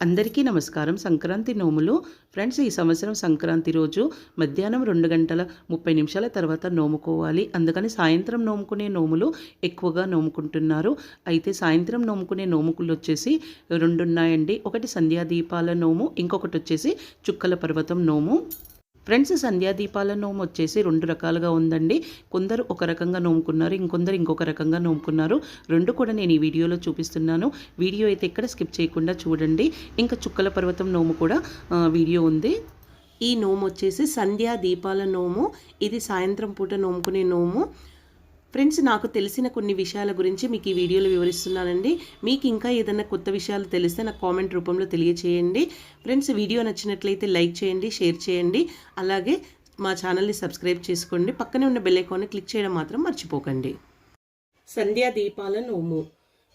అందరికీ నమస్కారం. సంక్రాంతి నోములు. ఫ్రెండ్స్ ఈ సంవత్సరం సంక్రాంతి రోజు మధ్యాహ్నం రెండు గంటల ముప్పై నిమిషాల తర్వాత నోముకోవాలి. అందుకని సాయంత్రం నోముకునే నోములు ఎక్కువగా నోముకుంటున్నారు. అయితే సాయంత్రం నోముకునే నోముకులు వచ్చేసి రెండు ఉన్నాయండి ఒకటి సంధ్యాదీపాల నోము ఇంకొకటి వచ్చేసి చుక్కల పర్వతం నోము. ఫ్రెండ్స్ సంధ్యాదీపాల నోము వచ్చేసి రెండు రకాలుగా ఉందండి. కొందరు ఒక రకంగా నోముకున్నారు ఇంకొందరు ఇంకొక రకంగా నోముకున్నారు. రెండు కూడా నేను ఈ వీడియోలో చూపిస్తున్నాను. వీడియో అయితే ఎక్కడ స్కిప్ చేయకుండా చూడండి. ఇంకా చుక్కల పర్వతం నోము కూడా వీడియో ఉంది. ఈ నోము వచ్చేసి సంధ్యా దీపాల నోము. ఇది సాయంత్రం పూట నోముకునే నోము. ఫ్రెండ్స్ నాకు తెలిసిన కొన్ని విషయాల గురించి మీకు ఈ వీడియోలో వివరిస్తున్నానండి. మీకు ఇంకా ఏదైనా కొత్త విషయాలు తెలిస్తే నాకు కామెంట్ రూపంలో తెలియచేయండి. ఫ్రెండ్స్ వీడియో నచ్చినట్లయితే లైక్ చేయండి షేర్ చేయండి. అలాగే మా ఛానల్ని సబ్స్క్రైబ్ చేసుకోండి. పక్కనే ఉన్న బెల్లైకాన్ని క్లిక్ చేయడం మాత్రం మర్చిపోకండి. సంధ్యా దీపాల నోము.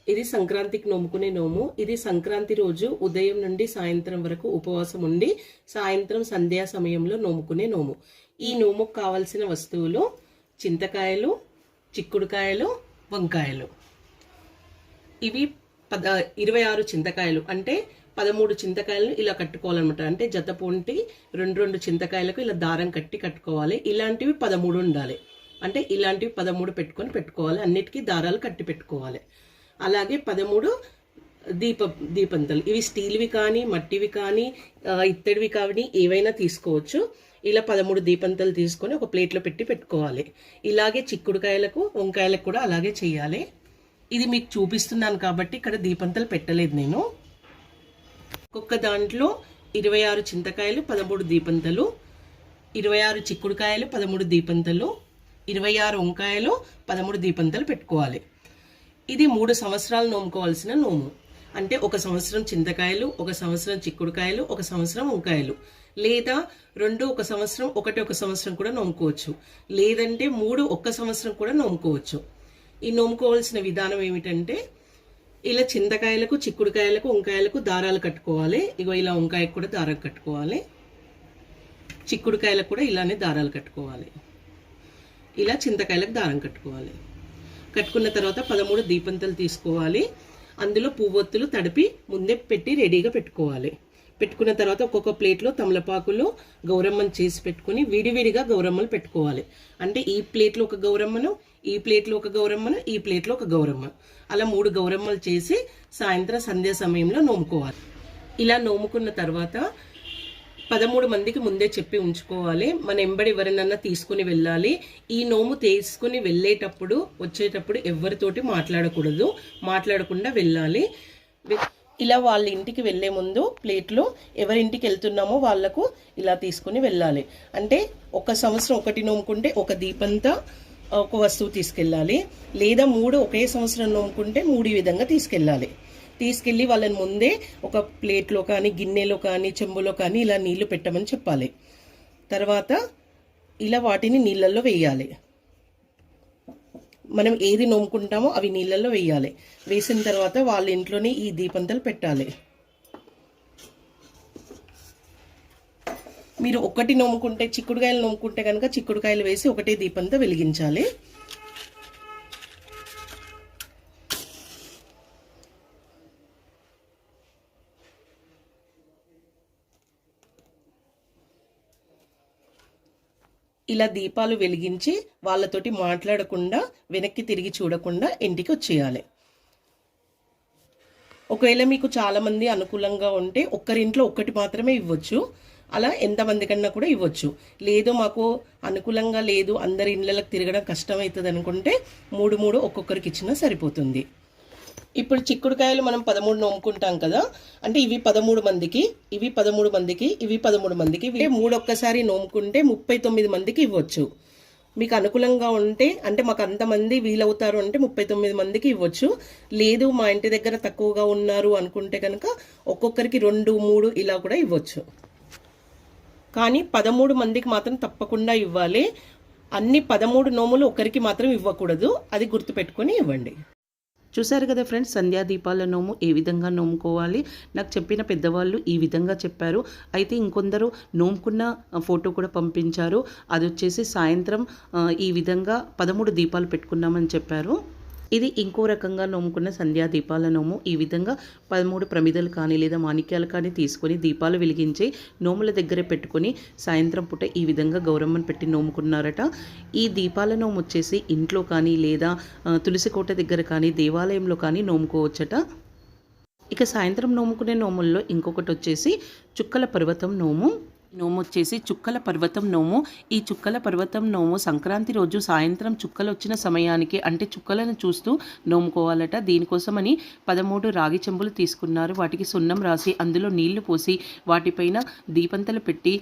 ఇది సంక్రాంతికి నోముకునే నోము. ఇది సంక్రాంతి రోజు ఉదయం నుండి సాయంత్రం వరకు ఉపవాసం ఉండి సాయంత్రం సంధ్యా సమయంలో నోముకునే నోము. ఈ నోముకు కావలసిన వస్తువులు చింతకాయలు చిక్కుడుకాయలు వంకాయలు. ఇవి పద ఇరవై ఆరు చింతకాయలు. అంటే పదమూడు చింతకాయలను ఇలా కట్టుకోవాలన్నమాట. అంటే జత పొంటి రెండు రెండు చింతకాయలకు ఇలా దారం కట్టి కట్టుకోవాలి. ఇలాంటివి పదమూడు ఉండాలి. అంటే ఇలాంటివి పదమూడు పెట్టుకొని పెట్టుకోవాలి. అన్నిటికీ దారాలు కట్టి పెట్టుకోవాలి. అలాగే పదమూడు దీప దీపంతలు. ఇవి స్టీల్వి కానీ మట్టివి కానీ ఇత్తడివి కానీ ఏవైనా తీసుకోవచ్చు. ఇలా పదమూడు దీపంతలు తీసుకొని ఒక ప్లేట్లో పెట్టి పెట్టుకోవాలి. ఇలాగే చిక్కుడుకాయలకు వంకాయలకు కూడా అలాగే చేయాలి. ఇది మీకు చూపిస్తున్నాను కాబట్టి ఇక్కడ దీపంతలు పెట్టలేదు నేను. ఒక్కొక్క దాంట్లో ఇరవై ఆరు చింతకాయలు పదమూడు దీపంతలు ఇరవై ఆరు చిక్కుడుకాయలు పదమూడు దీపంతలు ఇరవై ఆరు వంకాయలు పదమూడు దీపంతలు పెట్టుకోవాలి. ఇది మూడు సంవత్సరాలు నోముకోవాల్సిన నోము. అంటే ఒక సంవత్సరం చింతకాయలు ఒక సంవత్సరం చిక్కుడుకాయలు ఒక సంవత్సరం వంకాయలు. లేదా రెండు ఒక సంవత్సరం ఒకటి ఒక సంవత్సరం కూడా నోముకోవచ్చు లేదంటే మూడు ఒక్క సంవత్సరం కూడా నోముకోవచ్చు ఈ నోముకోవాల్సిన విధానం ఏమిటంటే ఇలా చింతకాయలకు చిక్కుడుకాయలకు వంకాయలకు దారాలు కట్టుకోవాలి. ఇగో ఇలా వంకాయకు కూడా దారాలు కట్టుకోవాలి. చిక్కుడుకాయలకు కూడా ఇలానే దారాలు కట్టుకోవాలి. ఇలా చింతకాయలకు దారం కట్టుకోవాలి. కట్టుకున్న తర్వాత పదమూడు దీపంతలు తీసుకోవాలి. అందులో పువ్వొత్తులు తడిపి ముందే పెట్టి రెడీగా పెట్టుకోవాలి. పెట్టుకున్న తర్వాత ఒక్కొక్క ప్లేట్లో తమలపాకులు గౌరమ్మను చేసి పెట్టుకుని విడివిడిగా గౌరమ్మలు పెట్టుకోవాలి. అంటే ఈ ప్లేట్లో ఒక గౌరమ్మను ఈ ప్లేట్లో ఒక గౌరమ్మను ఈ ప్లేట్లో ఒక గౌరమ్మ. అలా మూడు గౌరమ్మలు చేసి సాయంత్రం సంధ్యా సమయంలో నోముకోవాలి. ఇలా నోముకున్న తర్వాత పదమూడు మందికి ముందే చెప్పి ఉంచుకోవాలి. మన ఎంబడి ఎవరినన్నా తీసుకుని వెళ్ళాలి. ఈ నోము తీసుకుని వెళ్ళేటప్పుడు వచ్చేటప్పుడు ఎవరితోటి మాట్లాడకూడదు. మాట్లాడకుండా వెళ్ళాలి. ఇలా వాళ్ళ ఇంటికి వెళ్ళే ముందు ప్లేట్లో ఎవరింటికి వెళ్తున్నామో వాళ్ళకు ఇలా తీసుకుని వెళ్ళాలి. అంటే ఒక సంవత్సరం ఒకటి నోముకుంటే ఒక దీపంతో ఒక వస్తువు తీసుకెళ్ళాలి. లేదా మూడు ఒకే సంవత్సరం నోముకుంటే మూడు ఈ విధంగా తీసుకెళ్ళాలి. తీసుకెళ్ళి వాళ్ళని ముందే ఒక ప్లేట్లో కానీ గిన్నెలో కానీ చెంబులో కానీ ఇలా నీళ్ళు పెట్టమని చెప్పాలి. తర్వాత ఇలా వాటిని నీళ్ళల్లో వేయాలి. మనం ఏది నోముకుంటామో అవి నీళ్ళల్లో వేయాలి. వేసిన తర్వాత వాళ్ళ ఇంట్లోనే ఈ దీపంతలు పెట్టాలి. మీరు ఒకటి నోముకుంటే చిక్కుడుకాయలు నోముకుంటే కనుక చిక్కుడుకాయలు వేసి ఒకటే దీపంతో వెలిగించాలి. ఇలా దీపాలు వెలిగించి వాళ్ళతోటి మాట్లాడకుండా వెనక్కి తిరిగి చూడకుండా ఇంటికి వచ్చేయాలి. ఒకవేళ మీకు చాలామంది అనుకూలంగా ఉంటే ఒక్కరింట్లో ఒక్కటి మాత్రమే ఇవ్వచ్చు. అలా ఎంతమంది కన్నా కూడా ఇవ్వచ్చు. లేదు మాకు అనుకూలంగా లేదు అందరి ఇళ్ళకి తిరగడం కష్టమవుతుంది అనుకుంటే మూడు మూడు ఒక్కొక్కరికి ఇచ్చినా సరిపోతుంది. ఇప్పుడు చిక్కుడుకాయలు మనం పదమూడు నోముకుంటాం కదా అంటే ఇవి పదమూడు మందికి ఇవి పదమూడు మందికి ఇవి పదమూడు మందికి ఇవి మూడు ఒక్కసారి నోముకుంటే ముప్పై తొమ్మిది మందికి ఇవ్వచ్చు. మీకు అనుకూలంగా ఉంటే అంటే మాకు అంతమంది వీలవుతారు అంటే ముప్పై తొమ్మిది మందికి ఇవ్వచ్చు. లేదు మా ఇంటి దగ్గర తక్కువగా ఉన్నారు అనుకుంటే కనుక ఒక్కొక్కరికి రెండు మూడు ఇలా కూడా ఇవ్వచ్చు. కానీ పదమూడు మందికి మాత్రం తప్పకుండా ఇవ్వాలి. అన్ని పదమూడు నోములు ఒకరికి మాత్రం ఇవ్వకూడదు. అది గుర్తుపెట్టుకొని ఇవ్వండి. చూశారు కదా ఫ్రెండ్స్ సంధ్యాదీపాల నోము ఏ విధంగా నోముకోవాలి? నాకు చెప్పిన పెద్దవాళ్ళు ఈ విధంగా చెప్పారు. అయితే ఇంకొందరు నోముకున్న ఫోటో కూడా పంపించారు. అది వచ్చేసి సాయంత్రం ఈ విధంగా పదమూడు దీపాలు పెట్టుకున్నామని చెప్పారు. ఇది ఇంకో రకంగా నోముకున్న సంధ్యా దీపాల నోము. ఈ విధంగా పదమూడు ప్రమిదలు కానీ లేదా మాణిక్యాలు కానీ తీసుకొని దీపాలు వెలిగించి నోముల దగ్గర పెట్టుకొని సాయంత్రం పూట ఈ విధంగా గౌరమ్మను పెట్టి నోముకున్నారట. ఈ దీపాల నోము వచ్చేసి ఇంట్లో కానీ లేదా తులసికోట తులసి కోట దగ్గర కానీ దేవాలయంలో కానీ నోముకోవచ్చట. ఇక సాయంత్రం నోముకునే నోముల్లో ఇంకొకటి వచ్చేసి చుక్కల పర్వతం నోము. నోము వచ్చేసి చుక్కల పర్వతం నోము. ఈ చుక్కల పర్వతం నోము సంక్రాంతి రోజు సాయంత్రం చుక్కలు వచ్చిన సమయానికి అంటే చుక్కలను చూస్తూ నోముకోవాలట. దీనికోసమని పదమూడు రాగి చెంబులు తీసుకున్నారు. వాటికి సున్నం రాసి అందులో నీళ్ళు పోసి వాటిపైన దీపంతలు పెట్టి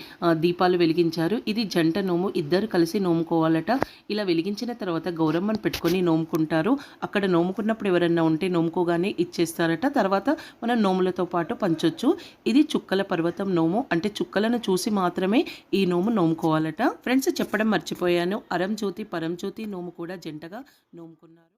దీపాలు వెలిగించారు. ఇది జంట నోము. ఇద్దరు కలిసి నోముకోవాలట. ఇలా వెలిగించిన తర్వాత గౌరమ్మను పెట్టుకొని నోముకుంటారు. అక్కడ నోముకున్నప్పుడు ఎవరన్నా ఉంటే నోముకోగానే ఇచ్చేస్తారట. తర్వాత మనం నోములతో పాటు పంచొచ్చు. ఇది చుక్కల పర్వతం నోము. అంటే చుక్కలను చూసి మాత్రమే ఈ నోము నోముకోవాలట. ఫ్రెండ్స్ చెప్పడం మర్చిపోయాను. అరం జ్యోతి పరం జ్యోతి నోము కూడా జంటగా నోముకున్నారు.